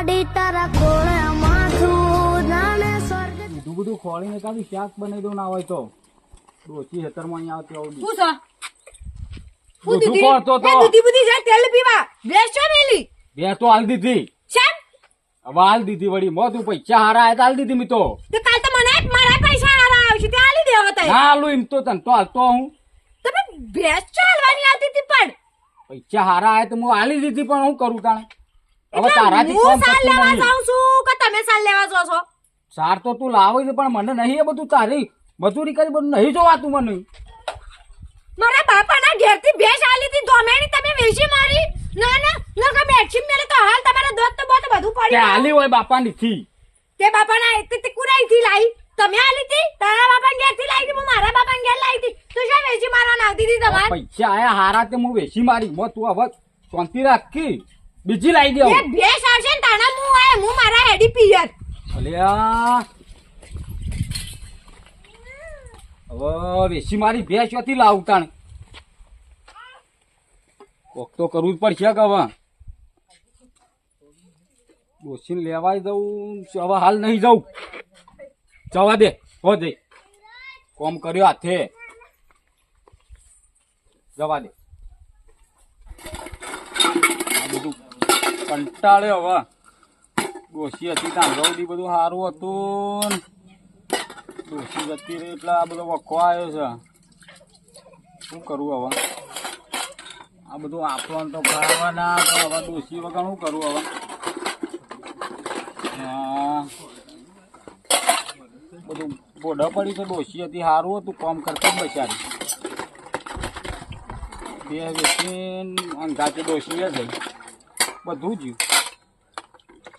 માડી તારા કોળે માથું જાણે સ્વર્ગ બધું બધું ખોળીને કાઢી શાક બનાવી દો ના હોય તો. ડોચી હેતરમાં અહીંયા આવતી આવડી શું દૂધી? ખોળતો તો. એ બધી જાય તેલ પીવા? બેસો મેલી બે તો હાલ દીધી. શેમ હવે હાલ દીધી વળી. મો તું પૈસા હારા આયા તો હાલ દીધી મી તો. તો કાલ તો મને જ મારા પૈસા હારા આવશે. તે આલી દેવા તઈ. ના હાલું એમ તો તને તો હાલતો હું. તમે ભેસ ચાલવાની આવતી હતી પણ. પૈસા હારા આયા તો હું હાલી દીધી પણ હું કરું તાણે? હવે તારાથી હું સાર લેવા જાઉં છું કે તમે સાર લેવા જાઓ છો? સાર તો તું લાવે છે પણ મને નહીં એ બધું તારી મજૂરી કરી બધું નહીં જોવાતું મને. મારા બાપાના ઘેરથી ભેંસ આલી હતી ધોમેણી તમે વેચી મારી? ના ના ના કે બેઠી મેલે તો હાલ તમારા દોત તો બોત બધું કે પડી હોય બાપાની થી તે બાપાના તે તે કુરાઈ થી લાઈ. તમે આલી હતી? તારા બાપા ઘેરથી લાઈ હતી હું મારા બાપા ઘેર લાઈ હતી. તો શું વેચી મારવા આવતી હતી તમારે? પૈસા આયા હારા તે હું વેચી મારી. મો તું હવે શાંતિ રાખી. બીજી લાવી દે એ ભેંસ આવશે ને તાણા હું આય હું મારા હેડી પિયર. અલ્યા. હવે વેસી મારી ભેસ ક્યાંથી લાવું તાણ કોક તો કરવું જ પડશે કે હવે. ડોસીને લેવાય જવું હવે હાલ નહીં જવું જવા દે હો દે કોમ કર્યો હાથે. જવા દે આ બધું કંટાળે હવે. ડોસી હતી ત્યાં ગૌડી બધું સારું હતું. ડોસી જતી રહી એટલે આ બધો વખો આવ્યો છે. શું કરવું હવે? આ બધું આપવાનું તો ખાવાના, તો હવે ડોસી વગર શું કરવું હવે. બધું બોડા પડી તો ડોસી હતી સારું હતું, કામ કરતા બચારી બે વેચીને અંગાચે ડોસી થઈ બધું જ.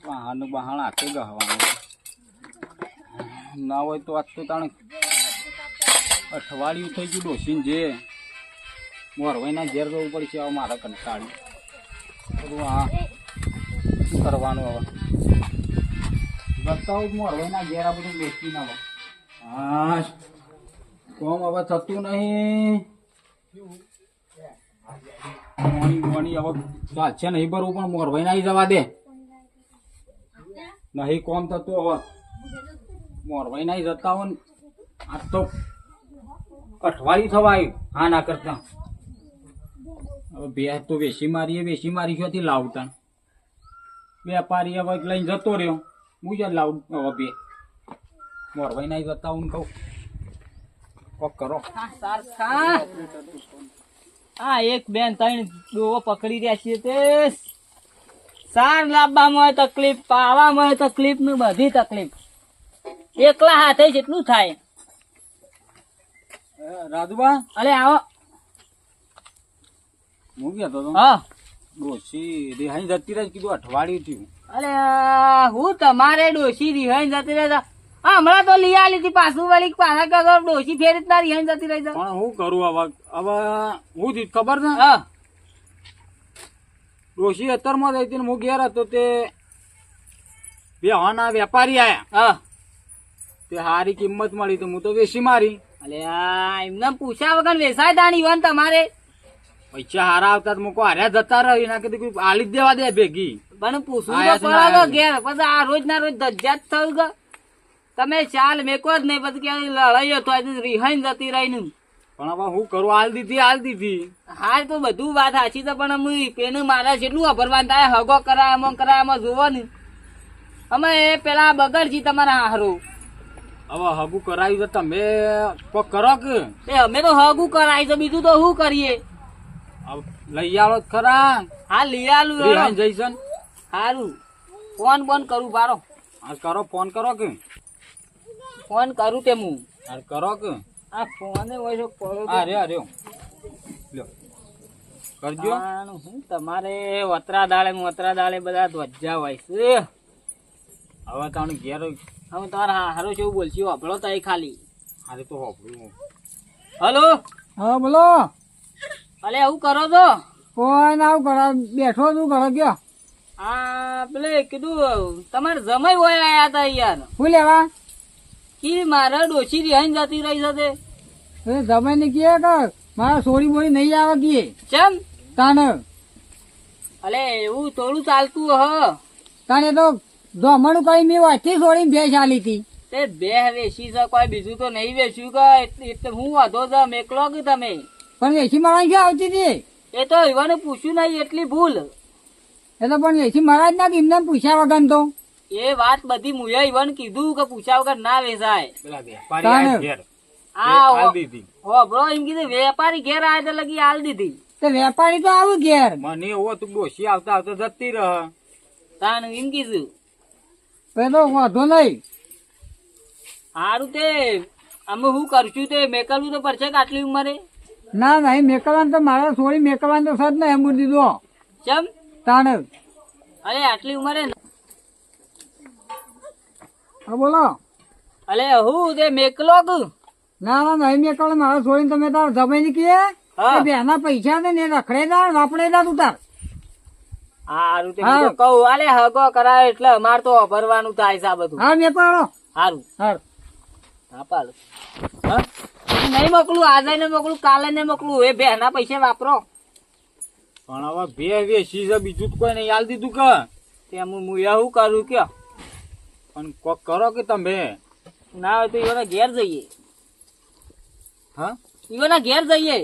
વાહન બહાણ હાથે ગહવાનું ના હોય તો આજ તો તાણે અઠવાડિયું થઈ ગયું ડોસીને જે. મોરવાઈના ઘેર જવું પડશે હવે મારા કંટાળી. હા શું કરવાનું હવે? બતાવું મોરવાઈના ઘેર આ બધું બેસી ના હા, કોમ હવે થતું નહીં. હવે ચાલશે નહીં ભરવું પણ મોરભાઈ નહીં જવા દે. નહીં કોમ થતું હવે. મોરભાઈ નહીં જતા હોય આજ તો અઠવાડિયું થવા આવ્યું કરતા. હવે બે તો વેસી મારીએ, વેસી મારી ક્યાંથી લાવતા? વેપારી હવે લઈને જતો રહ્યો. હું જ લાવું? હવે બે. મોરભાઈ નહીં જતા હું કહું. કોક કરો. હા એક બેન ત્રણ ડોવો પકડી રહ્યા છીએ તે. સાર લાવવામાં તકલીફ પાવામાં તકલીફ ને બધી તકલીફ. એકલા હાથે જેટલું થાય. રાજુબા? અરે આવો. હું કહેતો હતો હા. ડોસી રિહાઈ જતી રહી કીધું અઠવાડિયું થયું. અરે હું તમારે ડોસી રિહાઈ જતી રહેતા હા, હમણાં તો લઈ આલી હતી પાછું વળી પાછા કગર ડોશી ફેરી જ ના જતી રહી. પણ હું કરું હવે હવે હું થયું ખબર છે? હા. ડોશી અત્તરમાં માં હતી હું ઘેર હતો તે બે હવાના વેપારી આયા. હા. તે સારી કિંમત મળી તો હું તો વેસી મારી. અલે એમને પૂછ્યા વગર વેસાય દાણી વન તમારે. પૈસા હારા આવતા તો મૂકો હાર્યા જતા રહ્યો એના કીધું કોઈ આલી જ દેવા દે ભેગી. પણ પૂછવું તો પડે. ઘેર પછી આ રોજ ના રોજ ધજ્જા જ થયું કે. તમે ચાલ મેકો જ નહીં પછી ક્યાંય લડાઈ હતો આજે રિહાઈન જતી રહી પણ હવે હું કરું? હાલ દીધી હાલ દીધી. હા તો બધું વાત સાચી છે પણ અમે પેનું મારા જેટલું અભરવાન થાય હગો કરાય આમાં કરાય એમાં જોવો ને. અમે એ પેલા બગડજી તમારા હારું. હવે હગુ કરાવ્યું તો તમે કરો કે? એ અમે તો હગું કરાય છે બીજું તો શું કરીએ? લઈ આવો ખરા. હા લઈ આલું જઈશન સારું ફોન બોન કરું બારો હા કરો ફોન કરો કે? ફોન કરું તે હું અરે કરો કે. આ ફોન હોય છે કરો આ રે આ રહ્યો લ્યો. કરજો. આનું શું તમારે વતરા દાળે હું વતરા દાળે બધા ધ્વજા હોય છે. હવે તમને ઘેર હવે તમારે હારો છે એવું બોલશી વાપરો તો ખાલી. હારે તો હોપડું હલો? હા બોલો. અલે એવું કરો છો ફોન આવું કરો. બેઠો છું ઘરે ગયો. આ પેલે કીધું તમારે જમાઈ હોય આયા તા યાર શું લેવા? કી મારા ડોશી રિહાઈ જતી રહી. એ તમે ને કે મારા સોરી બોરી નહીં આવે કે? ચમ? તાને અલે એવું થોડું ચાલતું હ. તાણે તો જમણું કઈ મેં વાંચી છોડીને ભેંસ આલી હતી. તે બે વેચી છે કોઈ બીજું તો નહીં વેચ્યું કે એટલે- હું વાંધો જમ એકલો કે તમે? પણ એસી મારા ક્યાં આવતી હતી? એ તો એવાને પૂછ્યું નહીં એટલી ભૂલ. એ તો પણ એસી મારા જ ના એમને પૂછ્યા વગર તો. એ વાત બધી મુએ ઈવન કીધું કે પૂછ્યા વગર ના વેચાય વેપારી ઘેર. આ હો- દીધી. એમ કીધું વેપારી ઘેર આવે તો લગી હાલ દીધી. તે વેપારી તો આવું ઘેર. મને એવો તું ડોસી આવતા આવતા જતી રહ. તાન એમ કીધું. પેલો વાંધો નહીં. સારું તે અમે હું કરશું તે મેકલવું તો પડશે કે આટલી ઉંમરે. ના નહીં મેકલવાનું તો મારા છોડી મેકલવાનું તો સદ ને એમ દીધો. ચમ? તાણ? અરે આટલી ઉંમરે હા બોલો. અલે હું તે મેકલો કે ના ના નહીં મેકલો મારા છોડીને તમે તાર જમાઈ કીએ. બેના પૈસા ને ને રખડે ના વાપડે ના તું તાર. હારું તે તો કહું આલે હગો કરાય એટલે અમાર તો ભરવાનું થાય છે આ બધું. હા મેકલો સારું હારું. હા પાડો. હા? નહીં મોકલું આજે ને મોકલું કાલે ને મોકલું. એ બેના પૈસા વાપરો. પણ હવે બે વેસી છે બીજું કોઈ નહીં. હાલ દીધું કે? તેમ હું હું એવું કરું કયો? પણ કોક કરો કે તમે? ના હોય તો ઈવાના ઘેર જઈએ. હા? ઈવાના ઘેર જઈએ.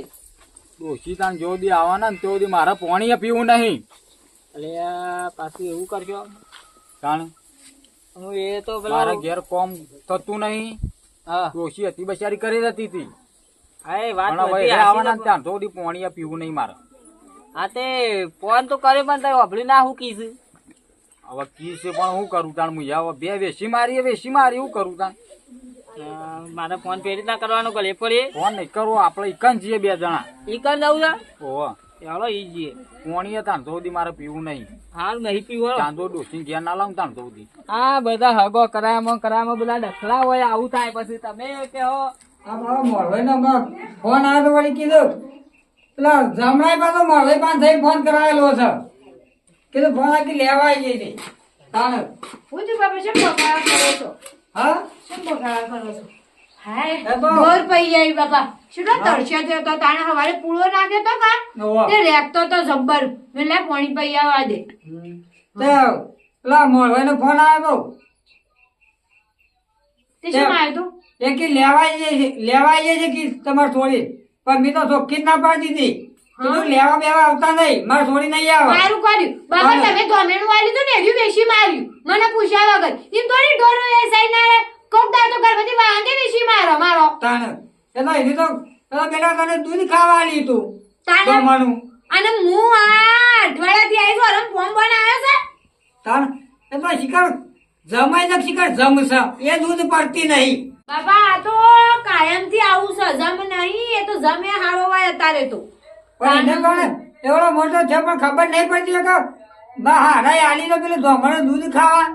ડોશી તાન જો દી આવવાના ને તો દી મારે પાણી પીવું નહીં. એટલે પાછું એવું કરજો કારણ એ તો મારા ઘેર કોમ થતું નહીં. હા. ડોશી હતી બચારી કરી રહેતી હતી. હા એ વાત આવવાના ત્યાં તો દી પાણી પીવું નહીં મારે. હા તે ફોન તો કર્યો પણ તારે વાપરી ના હું કીધું. હવે કી છે પણ હું કરું તાણ? હું હવે બે વેસી મારી વેસી મારી હું કરું તાણ? મારે ફોન પે રીતના કરવાનો કલે પડે ફોન નહીં કરવો આપણે ઇકન છીએ બે જણા. ઈ કર જવું છે ઓહો. ચાલો ઈ જઈએ કોણીએ તાણ તો દી મારે પીવું નહીં. હાલ નહીં પીવો ચાંદો ડોસી ઘેર ના લાવું તાણ તો દી આ બધા હગો કરાયામાં કરાયામાં બધા ડખલા હોય આવું થાય પછી તમે કહો. આ મારો મોરભાઈ નો ફોન આવ્યો તો વળી કીધું. પેલા જમણાઈ પાછો મોરભાઈ પાસે થઈ ફોન કરાયેલો છે. કીધું ફોન આખી લેવા આવી જઈ તાણ. તો બાપા શું બગાડા કરો છો? હા? શું બગાડા કરો છો? હાય એ તો- જાય બાપા. શું તરસ્યો થયો તો? તાણે હવારે પૂળો નાખ્યો તો? કા તે તો જબ્બર. મેં લે પાણી પઈ આવવા દે. તે ફોન આવ્યો તે. શું આવ્યું તો? એ કે લેવા કે તમારે છોડી પણ મેં તો ચોખ્ખી જ ના પાડી દીધી. લેવા બેવા આવતા નહીં મારે છોડી નહીં આવે. મારું કર્યું. બાબા તમે ધોમેણું વાળી તો ને માર્યું. મને પૂછ્યા વગર. એમ થોડી ઢોર ના તો મારો મારો. તાણ. એ એની તો પેલા પેલા તને દૂધ ખાવા આલી તું. તાણે? અને હું આ અઠવાડિયાથી આવી છું અને ફોર્મ બનાવ્યો છે? તાણ. એ તો શિકાર જમાઈ ને શિકાર જમશે. એ દૂધ પડતી નહીં. બાબા આ તો કાયમથી આવું છે. જમ નહીં એ તો જમે હારો હોય અત્યારે તો. પણ એને એવડો મોટો છે પણ ખબર નહીં પડતી કે બા હારા આલી તો પેલું ધોમણો દૂધ ખાવા.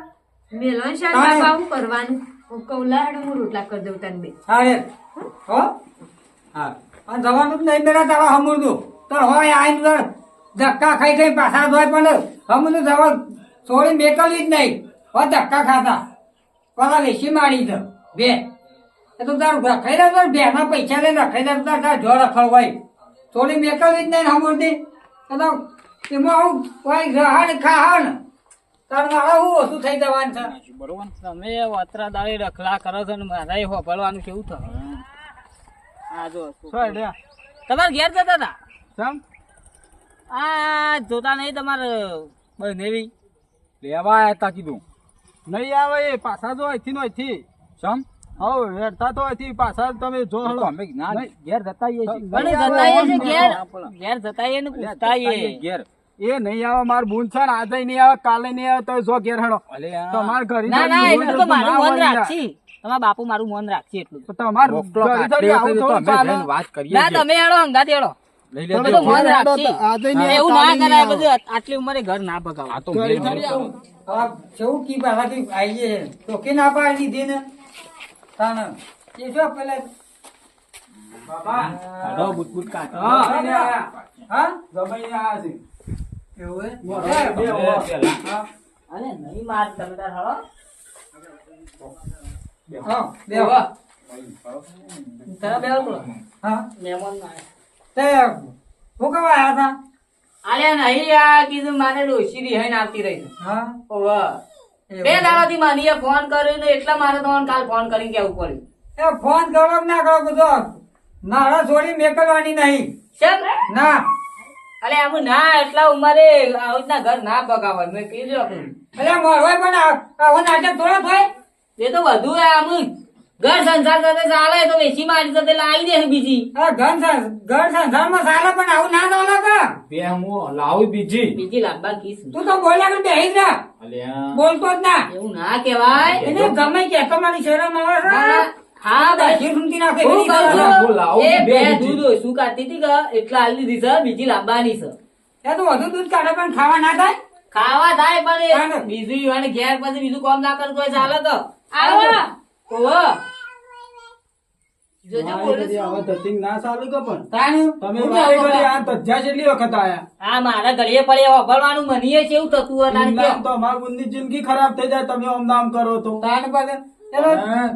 મેલન શાક. બાબા હું કરવાનું? હું કહું લાડ હું રોટલા કરી દઉં તને બે. અરે હો? હા. અને જવાનું નહીં મેળા તારા હમુરદું. તો હોય આઈને ને ધક્કા ખાઈ ખાઈ પાછા ધોય પણ હમુરદું જવા થોડી મેકલી જ નહીં. હો ધક્કા ખાતા. પેલા વેસી મારી દો બે. એ તો તારું રખાઈ દે બે ના પૈસા લઈને રખાઈ દે તાર જો રખાવ હોય થોડી મેકલી જ નહીં હમુરદી એ એમાં હું કોઈ રહણ ખાહણ. તાર મારે હું ઓછું થઈ જવાનું છે? બરોબર. તમે વતરા દાળી રખલા કરો છો ને મારા હોભળવાનું કેવું થયું હા. જો તમારે ઘેર જતા હતા? સમ આ જોતા નહીં તમારે? બનેવી લેવા આયા તા કીધું. નહીં આવે એ પાછા જો અહીંથી નો અહીંથી. સમ હવ તો પાછા તમે જો અમે ના ઘેર જતા આવીએ છીએ. પણ નહીં જતાઈએ છે ઘેર. ઘેર. જતાઈએ ને પૂછતાઈએ. ઘેર. એ નહીં આવે માર બૂન છે ને આજે નહીં આવે કાલે નહીં આવે તો જો ઘેર હેડો તમાર ઘરે ના ના એટલું તો મારું મન વળી તમારા બાપુ મારું મન રાખશે એટલું. તમાર વાત કરીએ ના તમે હેડો એવું ના કરાય બધું આટલી ઉંમરે ઘર ના બગાવો આ તો કેવું કી પાછા આવીએ તો કે ના પાડી દે ને તાણ એ જો પેલા બાબા કાઢો બુટબુટ કાઢો. હા હા જમાઈને આયા છે. એવું હે? બે હે? હો. હા અરે નહીં માર તમે તાર હળો હા બે બેહો. હા તારા બેહો હા મહેમાન ના તે હું કવા આયા હતા નહીં આ કીધું મારે ડોશી રિહાઈ આવતી રહી હા ઓવે. બે દાડાથી માનીએ ફોન કર્યો ને એટલા મારે તમને કાલ ફોન કરીને કેવું પડ્યું એ ફોન કરો ના કરો બધો? મારા છોડી મેકલવાની નહીં. ચમ ના. અલે આમ ના એટલા ઉંમરે આવું ઘર ના પગાવાય મેં કીધું આપણું એટલે મોરવાય પણ આવો નાટક થોડો થાય. એ તો બધું આમ. ઘર સંસાર સાથે ચાલે તો વેચી મારી સાથે લાવી દે બીજી. આ ઘર ઘર સંસારમાં ચાલે પણ આવું ના ચાલે કે? બે હું લાવું બીજી. બીજી લાવવા કિસ તું તો બોલ્યા કે બેહી જા બોલતો જ ના. એવું ના કેવાય એને ગમે કે તમારી શરમ આવે હા નાખે હું કહું એ બે દૂધ હતી કે એટલા હાલ દીધી છે બીજી લાંબાની છે. એ તો વધુ દૂધ કાઢે પણ ખાવા ના થાય? ખાવા થાય પણ બીજું અને ઘેર પછી બીજું કામ ના કરતો હોય ચાલે તો. આવો ઓહો. જિંદગી ખરાબ થઈ જાય તમે આમ નામ કરો તો. તાન પાસે ચલો હા,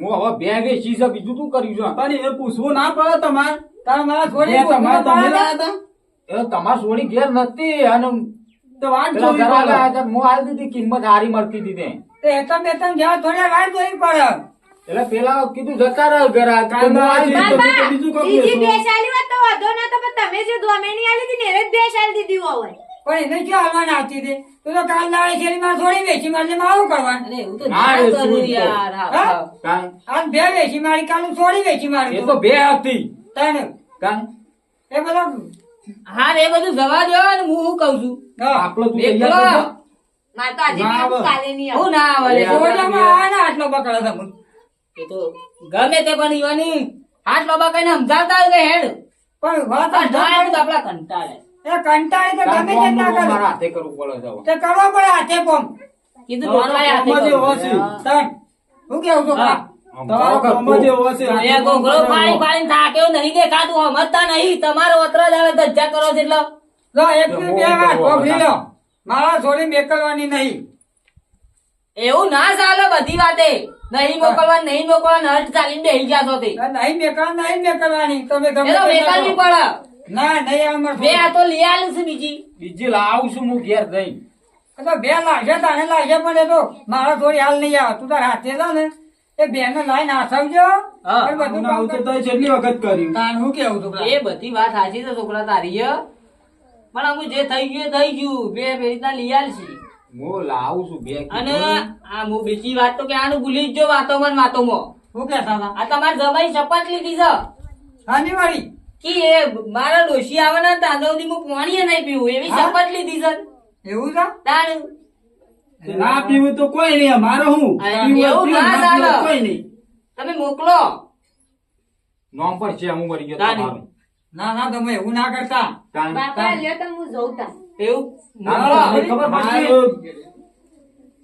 હું હવે બે વેચી છે બીજું શું કર્યું છે? પણ એ પૂછવું ના પડે તમારે. તાર છોડી તમારે તમે તમાર ઘેર નથી અને તો હું આલી દીધી કિંમત હારી મળતી હતી તે. તે હેતમ બેતમ થોડા વાર જોઈ પડે. એટલે પેલા કીધું જતા રહ્યો ઘરા હું. તમે બીજું કશું બીજી બે સાલી વાત તો વધો ના તો તમે જે દોમેણી આલી હતી ને એને જ બે સાલ દીધી હોય પણ એને શું હાલવાના આવતી હતી તું તો કાલ દાડે શેરી માં થોડી વેચી મારજે મારું કરવાનું અરે એવું તો ના ના કરું યાર હા, હા? હા. કાંઈ? આજ બે વેચી મારી કાલ થોડી વેચી એ તો બે હતી તને કાન એ બધા હા રે, એ બધું જવા દો ને હું શું કઉ છું હા. આપણો તું એકલો. મારે તો આજે ના આવે. કાલે નહીં આવે હું ના આવે આટલો બકડો છે મને. એ તો ગમે તે પણ ઈવાની. હાથ બાબા કઈને સમજાવતા હોય કે હેડ. પણ વાત આપડા કંટાળે. એ કંટાળે તો ગમે તે ના કરે. મારા હાથે કરવું પડે તે કરવો પડે હાથે કોમ. કીધું તમારો હાથે. તન હું કેવું તો મારા છોડી મેકલવાની નહીં. એવું ના ચાલે બધી વાતે. નહીં મોકલવા નહીં મોકલવા હટ ચાલીને બેહી ગયા છો તે. નહીં મેકલ નહીં મેકલવાની તમે ગમે તો બેકારની પડે. ના નહીં આવે બે આ તો લઈ આલું છે બીજી. બીજી લાવું છું હું ઘેર જઈ એ તો બે લાગે તાને લાગે પણ એ તો મારા થોડી હાલ નહીં આવે. તું તાર હાથે જા ને. એ બેન ને લાઈન આસવજો. બધું તો છેલ્લી વખત કર્યું. તાર હું કેવું તું એ બધી વાત સાચી છે છોકરા તારી હે. પણ અમુક જે થઈ ગયું એ થઈ ગયું. બે બે રીતના લઈ આલશી. હું લાવું છું બે અને આ હું બીજી વાત તો કે આનું ભૂલી જ જો વાતોમાં ને વાતોમાં. હું કેતા હતા આ તમારે જમાઈ શપથ લીધી છે? હાની વાળી કે એ મારા ડોશી આવવાના ને હું પાણી નહીં પીવું એવી? શપથ લીધી છે? એવું છે? તાર ના પીવું તો કોઈ નહીં મારો હું. એવું ના ચાલે. કોઈ નહીં. તમે મોકલો. નોમ પર છે હું મરી ગયો ના ના તમે એવું ના કરતા. બાપા લ્યો તો હું જોઉં તા એવું? ના, મોકલો ના, ખબર પડશે. હારું-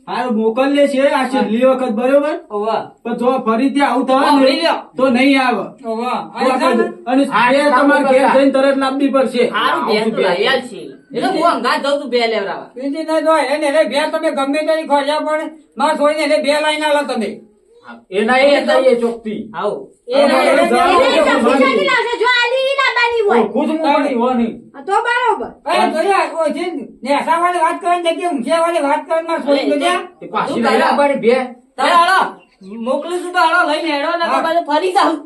હારું મોકલીએ છીએ આ છેલ્લી વખત બરોબર? પણ જો ફરીથી આવું. તો નહીં? અને તમારે ઘેર જઈને તરત લાવવી પડશે હારું આવું બેન તો બે. તો હું અંગાત જાઉં છું તો એને તમે ગમે તેની ખોલ્યા પણ મારે છોડીને બે લાઈન આવ્યા તમે. એ નહીં એ નહીં, એ ચોકતી આવો એ હવે એ ચોકતી. એને લાવશે જો આલી લાબાની હોય ખુદ હું મરી હો નહીં. તો બરોબર અરે જોયા, છે ને આસા વાળી વાત કરવાની જગ્યાએ ઊંચા વાળી વાત કરવાની છોડી જોયા. એ પાછી લઈ કરે? બે તારે હાલો મોકલું છું તો હાલો લઈને હેડો ને તો હા. ફરી જાઉં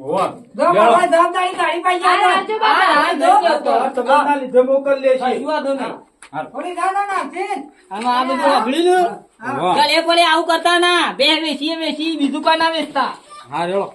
હોવ. જો લેવો. જવાબદારી તો. વાંધો નહીં. થોડી દાદા ના આમાં આ બધું સાંભળી લો ચાલ એ પડે આવું કરતા ના. બે વેચીએ વેચી બીજું કા ના વેચતા? હા રેડો.